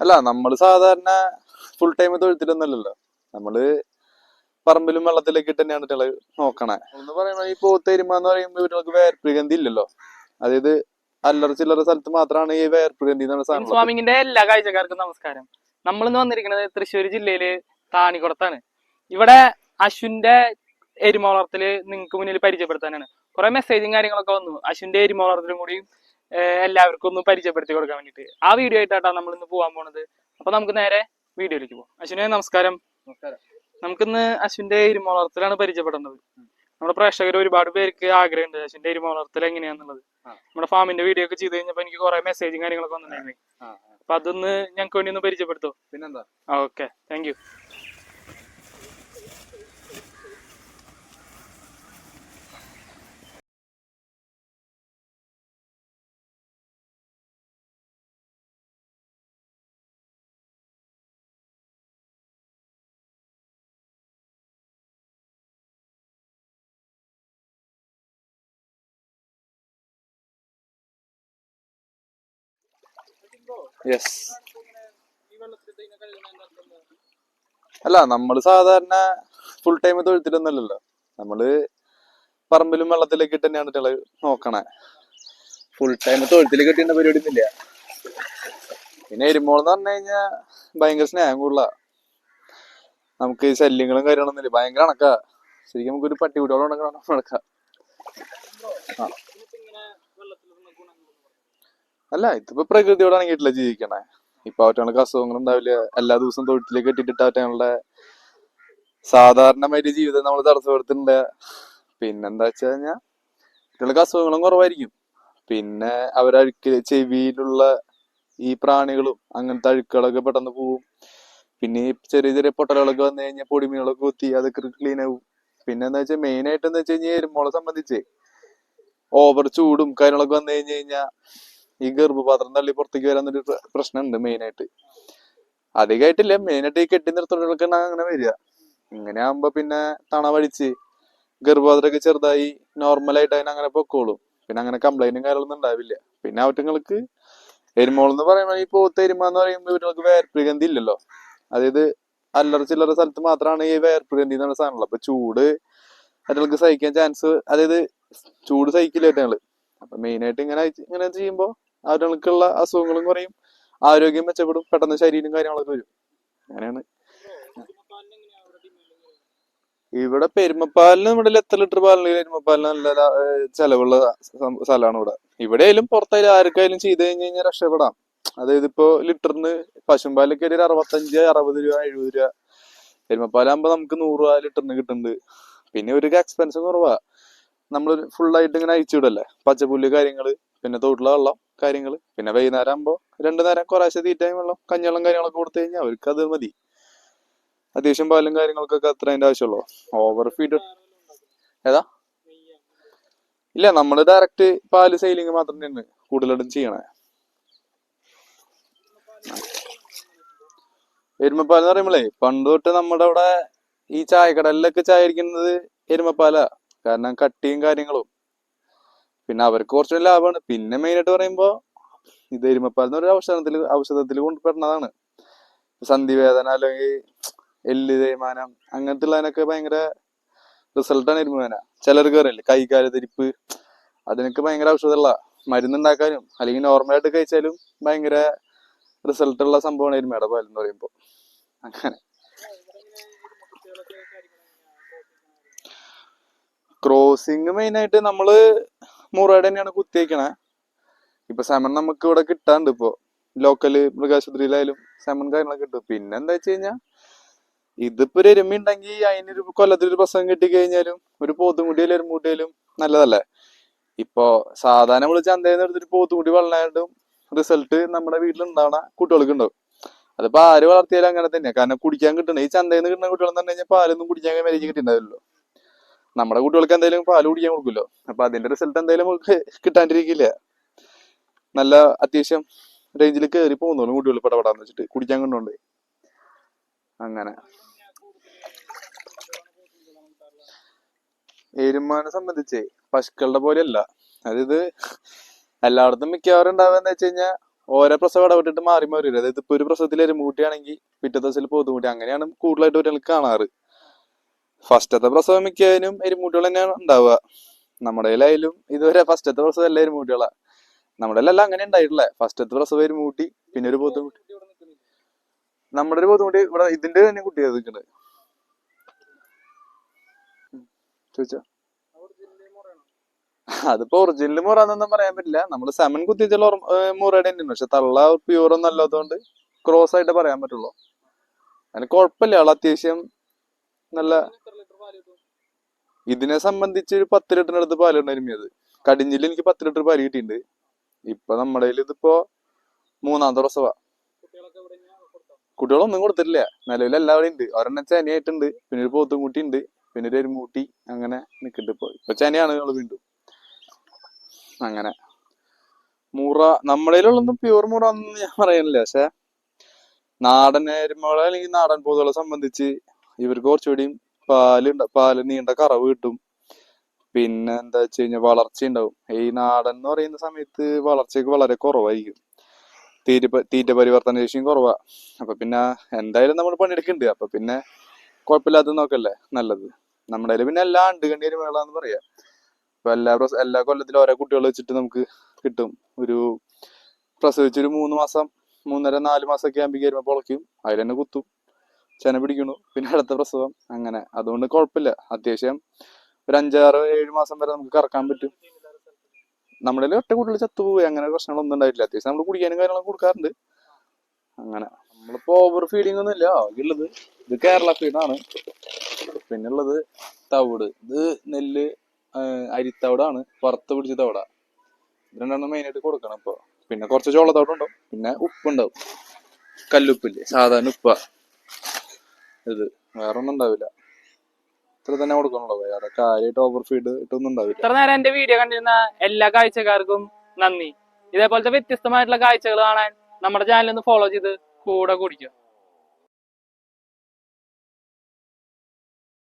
അല്ല നമ്മൾ സാധാരണ ഫുൾ ടൈം തൊഴുത്തിലൊന്നുമല്ലല്ലോ നമ്മൾ പറമ്പിലും വെള്ളത്തിലേക്ക് ഇട്ട് തന്നെയാണ് ഇട്ടൾ നോക്കണേ. എന്ന് പറയണ ഈ പോത്തേരുമ എന്ന് പറയുമ്പോ ഇവർക്ക് വേർപ്രഗന്ധി ഇല്ലല്ലോ. അതായത് അല്ലറ ചില്ലറ സ്ഥലത്ത് മാത്രമാണ് ഈ വേർപ്രഗന്ധി എന്ന് സാധനം സ്വാമിങ്ങിന്റെ എല്ലാ കാഴ്ചക്കാർക്കും നമസ്കാരം. നമ്മൾ ഇന്ന് വന്നിരിക്കുന്നത് തൃശ്ശൂർ ജില്ലയിൽ താണിക്കുളത്താണ് ഇവിടെ അശ്വിന്റെ എരുമ വളർത്തൽ നിങ്ങൾക്ക് മുന്നിൽ പരിചയപ്പെടുത്താനാണ്. കുറെ മെസ്സേജും കാര്യങ്ങളൊക്കെ വന്നു. അശ്വിന്റെ എരുമ വളർത്തലും കൂടി എല്ലാവർക്കും ഒന്ന് പരിചയപ്പെടുത്തി കൊടുക്കാൻ വേണ്ടിട്ട് ആ വീഡിയോ ആയിട്ടാണ് നമ്മൾ ഇന്ന് പോകാൻ പോണത്. അപ്പൊ നമുക്ക് നേരെ വീഡിയോയിലേക്ക് പോകാം അശ്വിനെ നമസ്കാരം. നമുക്കിന്ന് അശ്വിന്റെ എരുമ പരിചയപ്പെടുന്നത് പരിചയപ്പെടേണ്ടത് നമ്മുടെ പ്രേക്ഷകർ ഒരുപാട് പേർക്ക് ആഗ്രഹമുണ്ട് അശ്വിന്റെ എരുമ വളർത്തൽ എങ്ങനെയാന്നുള്ളത് നമ്മുടെ ഫാമിന്റെ വീഡിയോ ഒക്കെ ചെയ്ത് കഴിഞ്ഞപ്പോ എനിക്ക് കുറെ മെസ്സേജും കാര്യങ്ങളൊക്കെ വന്നിട്ടുണ്ടായിരുന്നു. അപ്പൊ അതൊന്ന് ഞങ്ങൾക്ക് വേണ്ടി ഒന്ന് പരിചയപ്പെടുത്തോ. പിന്നെന്താ? ഓക്കെ താങ്ക് യെസ് അല്ല നമ്മൾ സാധാരണ ഫുൾ ടൈം തൊഴുത്തിലൊന്നുമല്ലല്ലോ നമ്മൾ പറമ്പിലും വെള്ളത്തിലേക്ക് തന്നെയാണ് ഇട്ടുള്ളത് നോക്കണേ. ഫുൾ ടൈം തൊഴുത്തിൽ കിട്ടുന്ന പരിപാടി ഒന്നുമില്ല പിന്നെ എരുമോളെന്ന് പറഞ്ഞു കഴിഞ്ഞാ ഭയങ്കര സ്നേഹം കൂടുതല. നമുക്ക് ശല്യങ്ങളും കാര്യങ്ങളൊന്നുമില്ല ഭയങ്കര അണക്കാ ശരിക്കും നമുക്കൊരു പട്ടികുട്ടിയോളം ഉണ്ടെങ്കിൽ നടക്കാം അല്ല ഇതിപ്പോ പ്രകൃതിയോട് ഇണങ്ങിയിട്ടില്ല ജീവിക്കണേ. ഇപ്പൊ അവറ്റകൾക്ക് അസുഖങ്ങൾ ഉണ്ടാവില്ല. എല്ലാ ദിവസവും തൊഴിലേക്ക് കെട്ടിട്ട് അവറ്റങ്ങളുടെ സാധാരണമായിട്ട് ജീവിതം നമ്മൾ തടസ്സപ്പെടുത്തുന്നുണ്ട്. പിന്നെന്താ വെച്ച് കഴിഞ്ഞാൽ കുട്ടികൾക്ക് അസുഖങ്ങളും കുറവായിരിക്കും. പിന്നെ അവരഴുക്ക് ചെവിയിലുള്ള ഈ പ്രാണികളും അങ്ങനത്തെ അഴുക്കുകളൊക്കെ പെട്ടെന്ന് പോവും. പിന്നെ ചെറിയ ചെറിയ പൊട്ടലുകളൊക്കെ വന്നു കഴിഞ്ഞാൽ പൊടിമീനുകളൊക്കെ കുത്തി അതൊക്കെ ക്ലീൻ ആവും. പിന്നെ എന്താ വെച്ചാൽ മെയിൻ ആയിട്ട് എന്താ വെച്ച് കഴിഞ്ഞാൽ എരുമോളെ സംബന്ധിച്ച് ഓവർ ചൂടും കാര്യങ്ങളൊക്കെ വന്നു കഴിഞ്ഞു കഴിഞ്ഞാൽ ഈ ഗർഭപാത്രം തള്ളി പുറത്തേക്ക് വരാന്നൊരു പ്രശ്നമുണ്ട് മെയിൻ ആയിട്ട്. അധികമായിട്ടില്ല മെയിൻ ആയിട്ട് ഈ കെട്ടി നിർത്തുന്നവർക്ക് അങ്ങനെ വരിക. ഇങ്ങനെ ആകുമ്പോ പിന്നെ തണവടിച്ച് ഗർഭപാത്രമൊക്കെ ചെറുതായി നോർമലായിട്ട് അതിന് അങ്ങനെ പൊക്കോളും. പിന്നെ അങ്ങനെ കംപ്ലൈന്റും കാര്യങ്ങളൊന്നും ഉണ്ടാവില്ല പിന്നെ അവറ്റങ്ങൾക്ക് എരുമോളെന്ന് പറയുമ്പോൾ ഈ പോത്ത് എരുമ എന്ന് പറയുമ്പോൾ ഇവർക്ക് വേർപ്രഗന്ധി ഇല്ലല്ലോ. അതായത് അല്ലറ ചില്ലറ സ്ഥലത്ത് മാത്രമാണ് ഈ വേർപ്രഗന്ധി എന്ന് പറഞ്ഞ സാധനമുള്ളത്. അപ്പൊ ചൂട് അവർക്ക് സഹിക്കാൻ ചാൻസ് അതായത് ചൂട് സഹിക്കില്ല അവറ്റങ്ങൾ. അപ്പൊ മെയിൻ ആയിട്ട് ഇങ്ങനെ ഇങ്ങനെ ചെയ്യുമ്പോ അവരുകൾക്കുള്ള അസുഖങ്ങളും കുറയും. ആരോഗ്യം മെച്ചപ്പെടും. പെട്ടെന്ന് ശരീരം കാര്യങ്ങളൊക്കെ വരും. അങ്ങനെയാണ്. ഇവിടെ പെരുമപ്പാലിന് നമ്മുടെ എത്ര ലിറ്റർ പാലിന് പെരുമപ്പാലിന് നല്ല ചെലവുള്ള സ്ഥലമാണ് ഇവിടെ. ഇവിടെയായാലും പുറത്തായാലും ആർക്കായാലും ചെയ്ത് കഴിഞ്ഞ് കഴിഞ്ഞാൽ രക്ഷപ്പെടാം. അതായത് ഇപ്പോ ലിറ്ററിന് പശുമ്പാലൊക്കെ ഒരു അറുപത്തഞ്ച് അറുപത് രൂപ എഴുപത് രൂപ. പെരുമപ്പാലാകുമ്പോ നമുക്ക് നൂറ് രൂപ ലിറ്ററിന് കിട്ടുന്നുണ്ട്. പിന്നെ ഒരു എക്സ്പെൻസ് കുറവാ. നമ്മൾ ഫുള്ളായിട്ട് ഇങ്ങനെ അയച്ചു വിടല്ലേ? പച്ചപ്പുല്ല് കാര്യങ്ങൾ. പിന്നെ തൊട്ടിലെ വെള്ളം കാര്യങ്ങൾ പിന്നെ വൈകുന്നേരം ആകുമ്പോൾ രണ്ടു നേരം കുറേശ്ശെ തീറ്റയും വെള്ളം കഞ്ഞിവെള്ളം കാര്യങ്ങളൊക്കെ കൊടുത്തു കഴിഞ്ഞാൽ അവർക്ക് അത് മതി. അത്യാവശ്യം പാലും കാര്യങ്ങൾക്കൊക്കെ അത്ര അതിന്റെ ആവശ്യമുള്ളൂ ഓവർ ഫീഡ് ഏതാ? ഇല്ല നമ്മൾ ഡയറക്റ്റ് പാൽ സെയിലിങ് മാത്രം തന്നെയാണ് കൂടുതലായിട്ടും ചെയ്യണേ. എരുമപ്പാൽ എന്ന് പറയുമ്പോളേ പണ്ട് തൊട്ട് നമ്മുടെ അവിടെ ഈ ചായക്കടലിലൊക്കെ ചായ ഇരിക്കുന്നത് എരുമപ്പാലാ. കാരണം കട്ടിയും കാര്യങ്ങളും. പിന്നെ അവർക്ക് കുറച്ചുകൂടി ലാഭമാണ്. പിന്നെ മെയിൻ ആയിട്ട് പറയുമ്പോ ഇത് എരുമപ്പാൽ എന്ന് പറയുന്ന ഔഷധത്തിൽ ഔഷധത്തിൽ കൊണ്ടുപെടുന്നതാണ് സന്ധിവേദന അല്ലെങ്കിൽ എല്ല് തേയ്മാനം അങ്ങനത്തെ ഉള്ളതിനൊക്കെ ഭയങ്കര റിസൾട്ടാണ് എരുമവേന ചിലർക്ക് അറിയില്ല കൈകാല തിരിപ്പ് അതിനൊക്കെ ഭയങ്കര ഔഷധമുള്ള മരുന്നുണ്ടാക്കാനും അല്ലെങ്കിൽ നോർമലായിട്ട് കഴിച്ചാലും ഭയങ്കര റിസൾട്ട് ഉള്ള സംഭവമാണ് എരുമയുടെ പാൽ എന്ന് പറയുമ്പോൾ അങ്ങനെ. ക്രോസിങ് മെയിൻ ആയിട്ട് നമ്മൾ മുറയുടെ തന്നെയാണ് കുത്തിയേക്കണേ. ഇപ്പൊ സെമൺ നമുക്ക് ഇവിടെ കിട്ടാണ്ട് ഇപ്പൊ. ലോക്കൽ മൃഗാശുപത്രിയിലായാലും സെമൺ കാര്യങ്ങളൊക്കെ കിട്ടും. പിന്നെ എന്താ വെച്ച് കഴിഞ്ഞാ ഇതിപ്പോ ഒരു എരുമ ഉണ്ടെങ്കിൽ അതിനൊരു കൊല്ലത്തിലൊരു പ്രസവം കിട്ടി കഴിഞ്ഞാലും ഒരു പോത്തും കുട്ടിയാലും എരുമ്പ് കുട്ടിയാലും നല്ലതല്ലേ? ഇപ്പൊ സാധാരണ നമ്മൾ ചന്തയിൽ നിന്ന് എടുത്തിട്ട് കൂടി വളർന്നായിട്ടും റിസൾട്ട് നമ്മുടെ വീട്ടിലുണ്ടാവണ കുട്ടികൾക്ക് ഉണ്ടാവും. അതിപ്പോ ആര് വളർത്തിയാലും അങ്ങനെ തന്നെയാ. കാരണം കുടിക്കാൻ കിട്ടണ ഈ ചന്തയിൽ നിന്ന് കിട്ടുന്ന കുട്ടികളെന്ന് പറഞ്ഞു കഴിഞ്ഞാൽ പാലൊന്നും കുടിക്കാൻ മര്യാദ കിട്ടിയിട്ടുണ്ടാവില്ലല്ലോ. നമ്മുടെ കുട്ടികൾക്ക് എന്തെങ്കിലും പാൽ കുടിക്കാൻ കൊടുക്കുമല്ലോ. അപ്പൊ അതിന്റെ റിസൾട്ട് എന്തായാലും നമുക്ക് കിട്ടാണ്ടിരിക്കില്ല. നല്ല അത്യാവശ്യം റേഞ്ചിൽ കയറി പോകുന്നുള്ളൂ കുട്ടികൾ പടപടാന്ന് വെച്ചിട്ട് കുടിക്കാൻ കൊണ്ടുണ്ട്. അങ്ങനെ. എരുമാനെ സംബന്ധിച്ച് പശുക്കളുടെ പോലെയല്ല. അതായത് എല്ലായിടത്തും മിക്കവാറും ഉണ്ടാവുക വെച്ച് കഴിഞ്ഞാൽ ഓരോ പ്രസവം ഇടപെട്ടിട്ട് മാറി മാറി അതായത് ഇപ്പൊ ഒരു പ്രസവത്തിൽ എരുമൂട്ടിയാണെങ്കിൽ പിറ്റേ ദിവസത്തിൽ പോകുന്നുകൂട്ടി അങ്ങനെയാണ് കൂടുതലായിട്ട് ഒരാൾ കാണാറ്. ഫസ്റ്റത്തെ പ്രസവം മിക്കതിനും എരുമൂട്ടുകൾ തന്നെയാണ് ഉണ്ടാവുക. നമ്മുടെ ഇതുവരെ ഫസ്റ്റത്തെ പ്രസവം എല്ലാം എരുമുട്ടികളാ. നമ്മുടെ എല്ലാം അങ്ങനെ ഉണ്ടായിട്ടില്ല ഫസ്റ്റത്തെ പ്രസവം എരുമൂട്ടി പിന്നെ ഒരു ബുദ്ധിമുട്ടി. നമ്മുടെ ഒരു ബുദ്ധിമുട്ടി ഇവിടെ ഇതിന്റെ തന്നെ കുട്ടിയാണ് നിൽക്കുന്നത് അതിപ്പോ ഒറിജിനൽ മുറാന്നൊന്നും പറയാൻ പറ്റില്ല. നമ്മൾ സെമൻ കുത്തിച്ചുള്ള മുറയുടെ തന്നെയാണ് പക്ഷെ തള്ള പ്യൂർ ഒന്നും അല്ലാത്തതുകൊണ്ട് ക്രോസ് ആയിട്ട് പറയാൻ പറ്റുള്ളൂ. അതിന് കുഴപ്പമില്ല. ആൾ അത്യാവശ്യം നല്ല ഇതിനെ സംബന്ധിച്ച് പത്ത് ലിറ്ററിന് അടുത്ത് പാലുണ്ടായിരുന്നു അത്. കടിഞ്ഞിൽ എനിക്ക് പത്ത് ലിറ്റർ പാൽ കിട്ടിയിട്ടുണ്ട്. ഇപ്പൊ നമ്മുടെ ഇതിപ്പോ മൂന്നാമത്തെ പ്രസവ. കുട്ടികളൊന്നും കൊടുത്തിട്ടില്ല. നിലവിൽ എല്ലാവരും ഉണ്ട്. ഒരെണ്ണം ചനിയായിട്ടുണ്ട്. പിന്നെ ഒരു പോത്തും പോത്തുംകുട്ടി ഉണ്ട്. പിന്നെ ഒരു എരുമൂട്ടി. അങ്ങനെ നിൽക്കുന്നുണ്ട് ഇപ്പൊ. ഇപ്പൊ ചനിയാണ് വീണ്ടും. അങ്ങനെ. മുറ പ്യുവർ പ്യൂർ മുറ എന്ന് ഞാൻ പറയുന്നില്ല പക്ഷെ നാടൻ എരുമകളെ അല്ലെങ്കിൽ നാടൻ പോതുകളെ സംബന്ധിച്ച് ഇവർക്ക് കുറച്ചുകൂടിയും പാൽ പാൽ നീണ്ട കറവ് കിട്ടും. പിന്നെ എന്താ വെച്ച് കഴിഞ്ഞാൽ വളർച്ച ഉണ്ടാവും ഈ നാടൻ എന്ന് പറയുന്ന സമയത്ത് വളർച്ചയ്ക്ക് വളരെ കുറവായിരിക്കും. തീറ്റ തീറ്റ പരിവർത്തന ശേഷിയും കുറവാ. അപ്പൊ പിന്നെ എന്തായാലും നമ്മൾ പണിയെടുക്കുന്നുണ്ട്. അപ്പൊ പിന്നെ കുഴപ്പമില്ലാത്ത നോക്കല്ലേ? നല്ലത്. നമ്മുടെ കയ്യിൽ പിന്നെ എല്ലാ ആണ്ടുകണ്ടി എരുമകളാന്ന് പറയാ. ഇപ്പൊ എല്ലാ എല്ലാ കൊല്ലത്തിലും ഓരോ കുട്ടികൾ വെച്ചിട്ട് നമുക്ക് കിട്ടും. ഒരു പ്രസവിച്ചൊരു മൂന്ന് മാസം മൂന്നര നാല് മാസമൊക്കെ ആകുമ്പോൾ കയറുമ്പോൾ പൊളയ്ക്കും. അതിൽ തന്നെ കുത്തും. ചെന പിടിക്കണു പിന്നെ അടുത്ത പ്രസവം. അങ്ങനെ. അതുകൊണ്ട് കുഴപ്പമില്ല. അത്യാവശ്യം ഒരു അഞ്ചാറ് ഏഴ് മാസം വരെ നമുക്ക് കറക്കാൻ പറ്റും. നമ്മുടെ ഒറ്റ കുട്ടികൾ ചത്തുപോയി അങ്ങനെ പ്രശ്നങ്ങളൊന്നും ഉണ്ടായിട്ടില്ല. അത്യാവശ്യം നമ്മൾ കുടിക്കാനും കാര്യങ്ങളും കൊടുക്കാറുണ്ട്. അങ്ങനെ. നമ്മളിപ്പോ ഓവർ ഫീഡിങ് ഒന്നും ഇല്ല. ഉള്ളത് ഇത് കേരള ഫീഡാണ് പിന്നെ ഉള്ളത് തവിട്. ഇത് നെല്ല് അരിത്തവിടാണ്. വറുത്ത് പിടിച്ച തവിട. രണ്ടെണ്ണം മെയിനായിട്ട് കൊടുക്കണം ഇപ്പൊ. പിന്നെ കുറച്ച് ചോളത്തവിടുണ്ടാവും. പിന്നെ ഉപ്പുണ്ടാവും. കല്ലുപ്പില്ലേ? സാധാരണ ഉപ്പ. ഇത് വേറെ ഒന്നും ഉണ്ടാവില്ല. ഇത്ര തന്നെ കൊടുക്കണല്ലോ വേറെ കാര്യമായിട്ട് ഓവർ ഫീഡ് ഇട്ടൊന്നും ഇത്ര നേരം എന്റെ വീഡിയോ കണ്ടിരുന്ന എല്ലാ കാഴ്ചക്കാർക്കും നന്ദി. ഇതേപോലത്തെ വ്യത്യസ്തമായിട്ടുള്ള കാഴ്ചകൾ കാണാൻ നമ്മുടെ ചാനൽ ഒന്ന് ഫോളോ ചെയ്ത് കൂടെ കുടിക്കുക.